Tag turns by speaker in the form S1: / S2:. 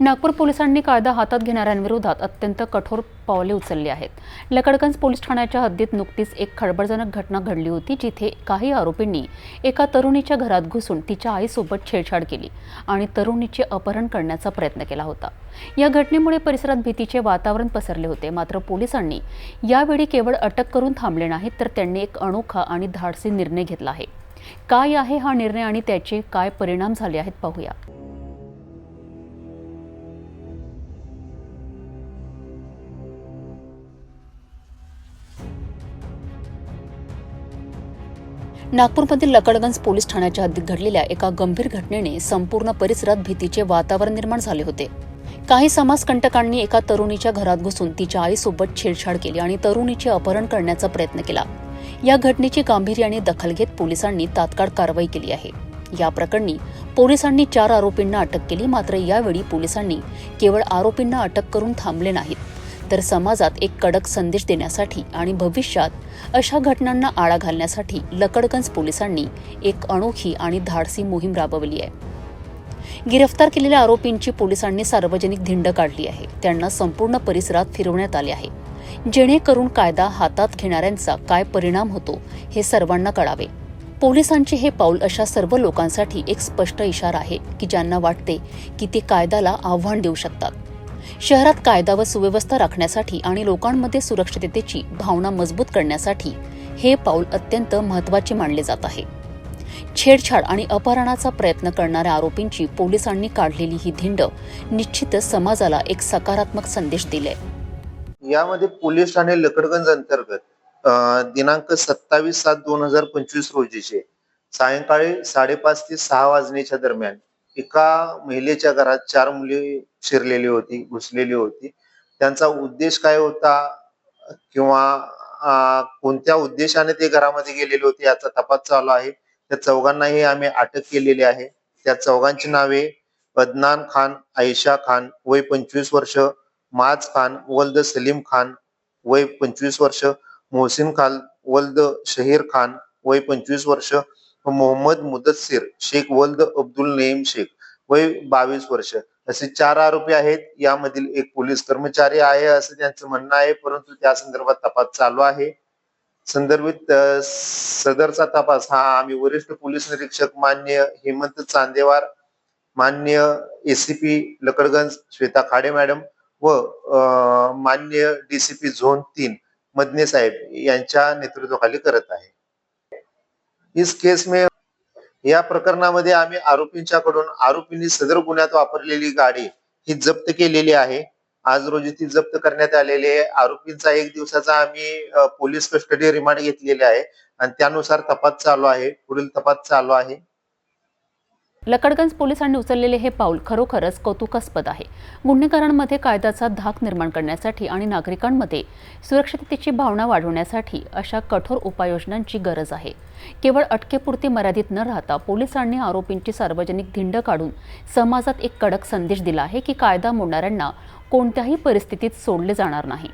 S1: नागपूर पोलिसांनी कायदा हातात घेणाऱ्यांविरोधात अत्यंत कठोर पावले उचलली आहेत. लकडगंज पोलीस ठाण्याच्या हद्दीत नुकतीच एक खळबळजनक घटना घडली होती जिथे काही आरोपींनी एका तरुणीच्या घरात घुसून तिच्या आईसोबत छेडछाड केली आणि तरुणीचे अपहरण करण्याचा प्रयत्न केला होता. या घटनेमुळे परिसरात भीतीचे वातावरण पसरले होते. मात्र पोलिसांनी यावेळी केवळ अटक करून थांबले नाहीत तर त्यांनी एक अनोखा आणि धाडसी निर्णय घेतला आहे. काय आहे हा निर्णय आणि त्याचे काय परिणाम झाले आहेत पाहूया. नागपूरमधील लकडगंज पोलीस ठाण्याच्या हद्दीत घडलेल्या एका गंभीर घटनेने संपूर्ण परिसरात भीतीचे वातावरण निर्माण झाले होते. काही समाजकंटकांनी एका तरुणीच्या घरात घुसून तिच्या आईसोबत छेडछाड केली आणि तरुणीचे अपहरण करण्याचा प्रयत्न केला. या घटनेची गांभीर्याने दखल घेत पोलिसांनी तात्काळ कारवाई केली आहे. या प्रकरणी पोलिसांनी चार आरोपींना अटक केली मात्र यावेळी पोलिसांनी केवळ आरोपींना अटक करून थांबले नाहीत. तर समाजात एक कडक संदेश देण्यासाठी आणि भविष्यात अशा घटनांना आळा घालण्यासाठी लकडगंज पोलिसांनी एक अनोखी आणि धाडसी मोहीम राबवली आहे. गिरफ्तार केलेल्या आरोपींची पोलिसांनी सार्वजनिक धिंड काढली आहे. त्यांना संपूर्ण परिसरात फिरवण्यात आले आहे. जेणेकरून कायदा हातात घेणाऱ्यांचा काय परिणाम होतो हे सर्वांना कळावे. पोलिसांचे हे पाऊल अशा सर्व लोकांसाठी एक स्पष्ट इशारा आहे की ज्यांना वाटते की ते कायद्याला आव्हान देऊ शकतात. शहरात कायदा व सुव्यवस्था राखण्यासाठी आणि लोकांमध्ये सुरक्षिततेची भावना मजबूत करण्यासाठी हे पाऊल अत्यंत महत्त्वाचे मानले जात आहे. छेडछाड आणि अपहरणाचा प्रयत्न करणाऱ्या आरोपींची पोलिसांनी काढलेली ही धिंड निश्चितच समाजाला एक सकारात्मक संदेश दिले.
S2: यामध्ये पोलीस ठाणे लकडगंज अंतर्गत दिनांक सत्तावीस सात दोन हजार पंचवीस रोजीचे सायंकाळी साडेपाच ते सहा वाजण्याच्या दरम्यान एका महिलेच्या घरात चार मुले शिरलेली होती घुसलेली होती. त्यांचा उद्देश काय होता किंवा कोणत्या उद्देशाने ते घरामध्ये गेलेले होते याचा तपास चालू आहे. त्या चौघांनाही आम्ही अटक केलेली आहे. त्या चौघांची नावे अदनान खान आयशा खान वय पंचवीस वर्ष माज खान वल्द सलीम खान वय पंचवीस वर्ष मोहसिन खान वल्द शहीर खान वय पंचवीस वर्ष मोहम्मद मुदस्सिर शेख वल्द अब्दुल नेम शेख. वय बावीस वर्ष. असे चार आरोपी आहेत. यामधील एक पोलीस कर्मचारी आहे असं त्यांचं म्हणणं आहे. परंतु त्या संदर्भात तपास चालू आहे. संदर्भित सदरचा तपास हा आम्ही वरिष्ठ पोलीस निरीक्षक मान्य हेमंत चांदेवार मान्य एसीपी लकडगंज श्वेता खाडे मॅडम व मान्य डीसीपी झोन तीन मदने साहेब यांच्या नेतृत्वाखाली करत आहे. इस केस में या प्रकरणामध्ये आम्ही आरोपींच्याकडून आरोपींनी सदर गुन्ह्यात वापरलेली गाडी ही जप्त केलेली आहे. आज रोजी ती जप्त करण्यात आलेली आहे. आरोपींचा एक दिवसाचा आम्ही पोलीस कस्टडी रिमांड घेतलेले आहे. आणि त्यानुसार तपास चालू आहे. पुढील तपास चालू आहे.
S1: लकडगंज पोलिसांनी उचललेले हे पाऊल खरोखरच कौतुकास्पद आहे. गुन्हेगारांमध्ये कायद्याचा धाक निर्माण करण्यासाठी आणि नागरिकांमध्ये सुरक्षिततेची भावना वाढवण्यासाठी अशा कठोर उपाययोजनांची गरज आहे. केवळ अटकेपुरती मर्यादित न राहता पोलिसांनी आरोपींची सार्वजनिक धिंड काढून समाजात एक कडक संदेश दिला आहे की कायदा मोडणाऱ्यांना कोणत्याही परिस्थितीत सोडले जाणार नाही.